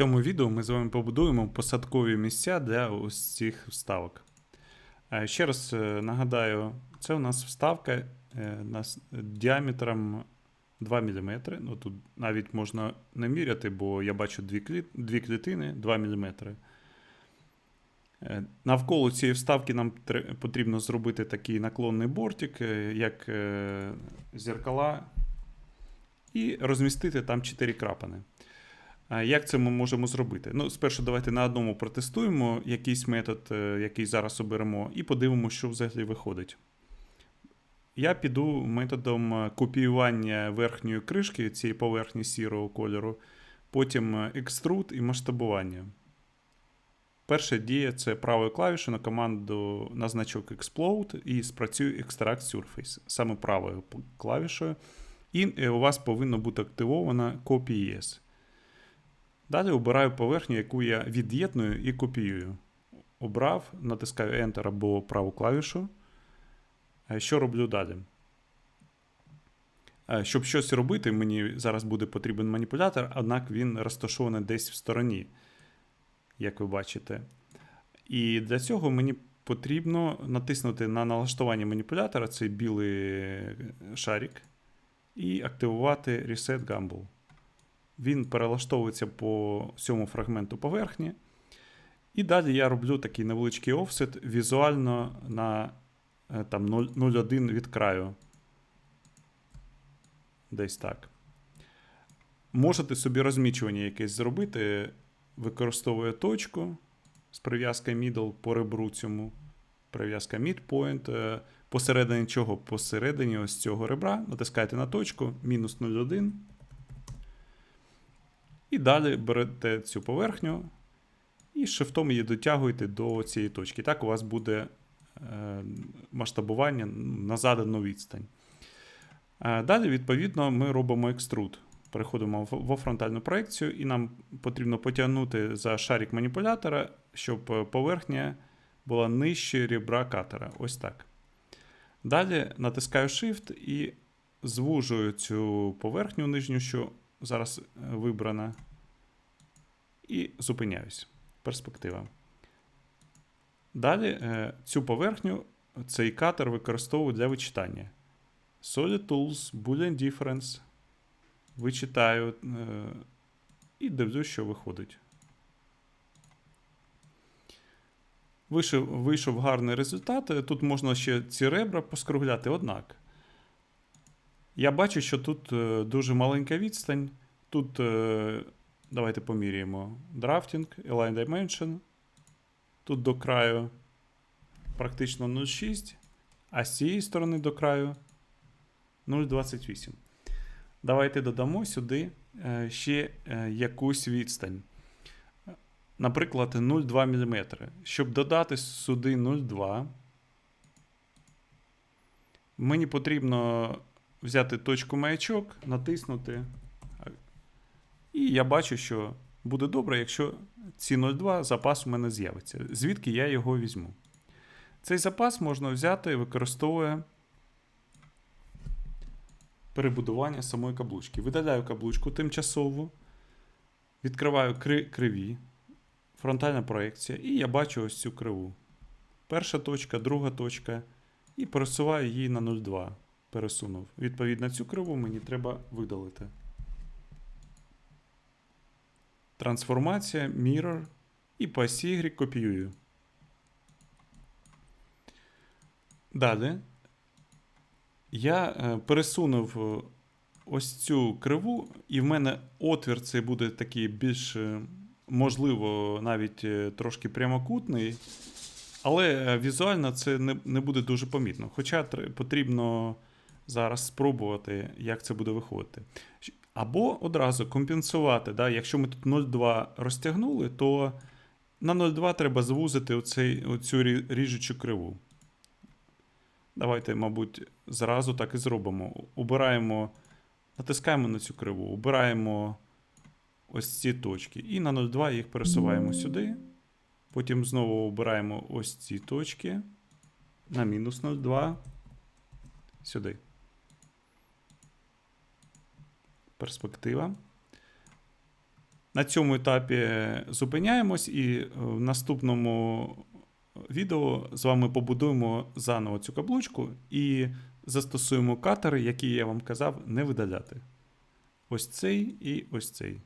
цьому відео ми з вами побудуємо посадкові місця для ось цих вставок. Е, Ще раз е, нагадаю, це у нас вставка е, діаметром 2 мм. Ну, тут навіть можна не міряти, бо я бачу дві, дві клітини 2 мм. Навколо цієї вставки нам потрібно зробити такий наклонний бортик, як зеркала, і розмістити там 4 крапани. Як це ми можемо зробити? Ну, спершу давайте на одному протестуємо якийсь метод, е, який зараз оберемо, і подивимося, що взагалі виходить. Я піду методом е, копіювання верхньої кришки цієї поверхні сірого кольору, потім е, екструд і масштабування. Перша дія це правою клавішою на команду на значок Explode і спрацює Extract Surface саме правою клавішою. І у вас повинно бути активована Copy ES. Далі обираю поверхню, яку я від'єдную і копіюю. Обрав, натискаю Enter або праву клавішу. Е, Що роблю далі? Е, Щоб щось робити, мені зараз буде потрібен маніпулятор, однак він розташований десь в стороні, як ви бачите. І для цього мені потрібно натиснути на налаштування маніпулятора, цей білий шарик, і активувати Reset Gamble. Він перелаштовується по цьому фрагменту поверхні. І далі я роблю такий невеличкий офсет візуально на е, там 0,1 від краю. Десь так. Можете собі розмічування якесь зробити, використовує точку з прив'язкою middle по ребру цьому. Прив'язка midpoint. е, Посередині чого? Посередині ось цього ребра. Натискаєте на точку, мінус 0,1. І далі берете цю поверхню і шифтом її дотягуєте до цієї точки. Так у вас буде е, масштабування на задану відстань. Е, Далі, відповідно, ми робимо екструд. Переходимо в- фронтальну проекцію, і нам потрібно потягнути за шарик маніпулятора, щоб е, поверхня була нижче ребра катера. Ось так. Далі натискаю Shift і звужую цю поверхню нижню, що зараз е, вибрана. І зупиняюсь. Перспектива. Далі е, цю поверхню цей катер використовую для вичитання. Solid Tools, Boolean Difference. Вичитаю е, і дивлюсь, що виходить. Вийшов, гарний результат. Тут можна ще ці ребра поскругляти, однак. Я бачу, що тут е, дуже маленька відстань. Тут е, давайте поміряємо. Драфтинг, Align Dimension. Тут до краю практично 0,6, а з цієї сторони до краю 0,28. Давайте додамо сюди е, ще якусь відстань. Наприклад, 0,2 мм. Щоб додати сюди 0,2, мені потрібно взяти точку маячок, натиснути. І я бачу, що буде добре, якщо ці 0,2 запас у мене з'явиться. Звідки я його візьму? Цей запас можна взяти, використовує перебудування самої каблучки. Видаляю каблучку тимчасово, відкриваю кри- криві, фронтальна проекція, і я бачу ось цю криву. Перша точка, друга точка, і пересуваю її на 0,2. Пересунув. Відповідно, цю криву мені треба видалити. Трансформація, Mirror і по Y копіюю. Далі я е, пересунув е, ось цю криву, і в мене отвір цей буде такий більш, е, можливо, навіть трошки прямокутний. Але візуально це не буде дуже помітно. Хоча потрібно зараз спробувати, як це буде виходити. Або одразу компенсувати. Да? Якщо ми тут 0,2 розтягнули, то на 0,2 треба звузити оцей, оцю ріжучу криву. Давайте, мабуть, зразу так і зробимо. Убираємо, натискаємо на цю криву, убираємо ось ці точки. І на 0,2 їх пересуваємо сюди. Потім знову обираємо ось ці точки на мінус 0,2 сюди. Перспектива. На цьому етапі зупиняємось і в наступному відео з вами побудуємо заново цю каблучку і застосуємо катери, які я вам казав, не видаляти. Ось цей і ось цей.